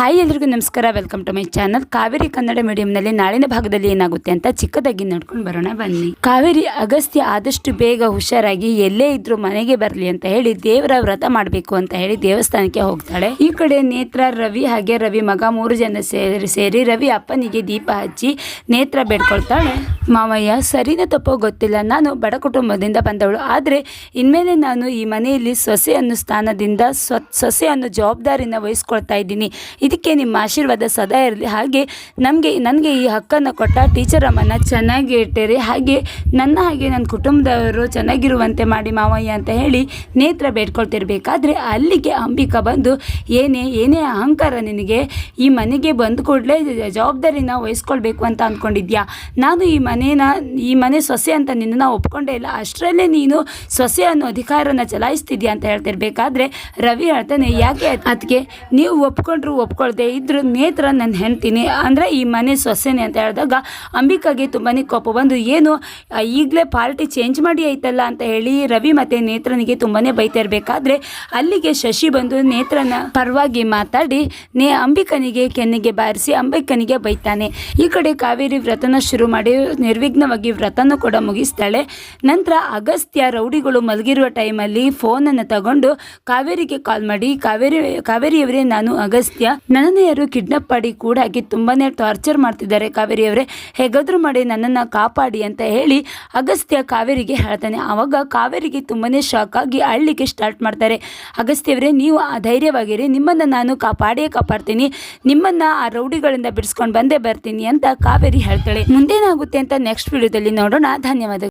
Hi ಎಲ್ರಿಗೂ ನಮಸ್ಕಾರ. Welcome to my channel Kaveri Kannada ಮೀಡಿಯಂನಲ್ಲಿ ನಾಳಿನ ಭಾಗದಲ್ಲಿ ಏನಾಗುತ್ತೆ ಅಂತ ಚಿಕ್ಕದಾಗಿ ನೋಡ್ಕೊಂಡು ಬರೋಣ, ಬನ್ನಿ. ಕಾವೇರಿ ಅಗಸ್ತ್ಯ ಆದಷ್ಟು ಬೇಗ ಹುಷಾರಾಗಿ ಎಲ್ಲೇ ಇದ್ರು ಮನೆಗೆ ಬರಲಿ ಅಂತ ಹೇಳಿ ದೇವರ ವ್ರತ ಮಾಡಬೇಕು ಅಂತ ಹೇಳಿ ದೇವಸ್ಥಾನಕ್ಕೆ ಹೋಗ್ತಾಳೆ. ಈ ಕಡೆ ನೇತ್ರ, ರವಿ ಹಾಗೆ ರವಿ ಮಗ ಮೂರು ಜನ ಸೇರಿ ಸೇರಿ ರವಿ ಅಪ್ಪನಿಗೆ ದೀಪ ಹಚ್ಚಿ ನೇತ್ರ ಬೇಡ್ಕೊಳ್ತಾಳೆ. ಮಾವಯ್ಯ, ಸರಿನ ತಪ್ಪೋ ಗೊತ್ತಿಲ್ಲ. ನಾನು ಬಡ ಕುಟುಂಬದಿಂದ ಬಂದವಳು. ಆದರೆ ಇನ್ಮೇಲೆ ನಾನು ಈ ಮನೆಯಲ್ಲಿ ಸೊಸೆ ಅನ್ನೋ ಸ್ಥಾನದಿಂದ ಸೊಸೆ ಅನ್ನೋ ಜವಾಬ್ದಾರಿನ ವಹಿಸ್ಕೊಳ್ತಾ ಇದ್ದೀನಿ. ಇದಕ್ಕೆ ನಿಮ್ಮ ಆಶೀರ್ವಾದ ಸದಾ ಇರಲಿ. ಹಾಗೆ ನಮಗೆ, ನನಗೆ ಈ ಹಕ್ಕನ್ನು ಕೊಟ್ಟ ಟೀಚರ್ ಅಮ್ಮನ ಚೆನ್ನಾಗಿ ಇಟ್ಟಿರಿ. ಹಾಗೆ ನನ್ನ ಹಾಗೆ ನನ್ನ ಕುಟುಂಬದವರು ಚೆನ್ನಾಗಿರುವಂತೆ ಮಾಡಿ ಮಾವಯ್ಯ ಅಂತ ಹೇಳಿ ನೇತ್ರ ಬೇಡ್ಕೊಳ್ತಿರ್ಬೇಕಾದ್ರೆ ಅಲ್ಲಿಗೆ ಅಂಬಿಕಾ ಬಂದು, ಏನೇ ಏನೇ ಅಹಂಕಾರ ನಿನಗೆ, ಈ ಮನೆಗೆ ಬಂದು ಕೂಡಲೇ ಜವಾಬ್ದಾರಿನ ವಹಿಸ್ಕೊಳ್ಬೇಕು ಅಂತ ಅಂದ್ಕೊಂಡಿದ್ಯಾ ನಾನು ಈ ಮನೇನ, ಈ ಮನೆ ಸೊಸೆ ಅಂತ ನಿನ್ನನ್ನು ಒಪ್ಕೊಂಡೇ ಇಲ್ಲ. ಅಷ್ಟರಲ್ಲೇ ನೀನು ಸೊಸೆ ಅನ್ನೋ ಅಧಿಕಾರನ ಚಲಾಯಿಸ್ತಿದ್ಯಾ ಅಂತ ಹೇಳ್ತಿರ್ಬೇಕಾದ್ರೆ ರವಿ ಹೇಳ್ತಾನೆ ಯಾಕೆ ಅದಕ್ಕೆ ನೀವು ಒಪ್ಕೊಂಡ್ರು ಒಪ್ಕೊಳ್ದೆ ಇದ್ರ ನೇತ್ರ ನನ್ನ ಹೆಣ್ತೀನಿ ಅಂದರೆ ಈ ಮನೆ ಸೊಸೆನೆ ಅಂತ ಹೇಳಿದಾಗ ಅಂಬಿಕಾಗೆ ತುಂಬಾ ಕೋಪ ಬಂದು, ಏನು ಈಗಲೇ ಪಾರ್ಟಿ ಚೇಂಜ್ ಮಾಡಿ ಆಯ್ತಲ್ಲ? ಅಂತ ಹೇಳಿ ರವಿ ಮತ್ತು ನೇತ್ರನಿಗೆ ತುಂಬಾ ಬೈತಾ ಇರಬೇಕಾದ್ರೆ ಅಲ್ಲಿಗೆ ಶಶಿ ಬಂದು ನೇತ್ರನ ಪರವಾಗಿ ಮಾತಾಡಿ, ನೇ, ಅಂಬಿಕನಿಗೆ ಕೆನ್ನಿಗೆ ಬಾರಿಸಿ, ಅಂಬಿಕನಿಗೆ ಬೈತಾನೆ. ಈ ಕಡೆ ಕಾವೇರಿ ವ್ರತನ ಶುರು ಮಾಡಿ, ನಿರ್ವಿಘ್ನವಾಗಿ ವ್ರತನ ಕೂಡ ಮುಗಿಸ್ತಾಳೆ. ನಂತರ ಅಗಸ್ತ್ಯ ರೌಡಿಗಳು ಮಲಗಿರುವ ಟೈಮಲ್ಲಿ ಫೋನನ್ನು ತಗೊಂಡು ಕಾವೇರಿಗೆ ಕಾಲ್ ಮಾಡಿ, ಕಾವೇರಿ, ಕಾವೇರಿಯವರೇ, ನಾನು ಅಗಸ್ತ್ಯ. ನನ್ನನ್ನು ಕಿಡ್ನಾಪ್ ಮಾಡಿ ಕೂಡ ಹಾಕಿ ತುಂಬಾ ಟಾರ್ಚರ್ ಮಾಡ್ತಿದ್ದಾರೆ. ಕಾವೇರಿಯವರೇ ಹೇಗಾದರೂ ಮಾಡಿ ನನ್ನನ್ನು ಕಾಪಾಡಿ ಅಂತ ಹೇಳಿ ಅಗಸ್ತ್ಯ ಕಾವೇರಿಗೆ ಹೇಳ್ತಾನೆ. ಆವಾಗ ಕಾವೇರಿಗೆ ತುಂಬಾ ಶಾಕ್ ಆಗಿ ಅಳ್ಳಿಕ್ಕೆ ಸ್ಟಾರ್ಟ್ ಮಾಡ್ತಾರೆ. ಅಗಸ್ತ್ಯವರೇ ನೀವು ಆ ಧೈರ್ಯವಾಗಿರಿ. ನಿಮ್ಮನ್ನು ನಾನು ಕಾಪಾಡಿಯೇ ಕಾಪಾಡ್ತೀನಿ. ನಿಮ್ಮನ್ನು ಆ ರೌಡಿಗಳಿಂದ ಬಿಡಿಸ್ಕೊಂಡು ಬಂದೇ ಬರ್ತೀನಿ ಅಂತ ಕಾವೇರಿ ಹೇಳ್ತಾಳೆ. ಮುಂದೇನಾಗುತ್ತೆ ಅಂತ ನೆಕ್ಸ್ಟ್ ವಿಡಿಯೋದಲ್ಲಿ ನೋಡೋಣ. ಧನ್ಯವಾದ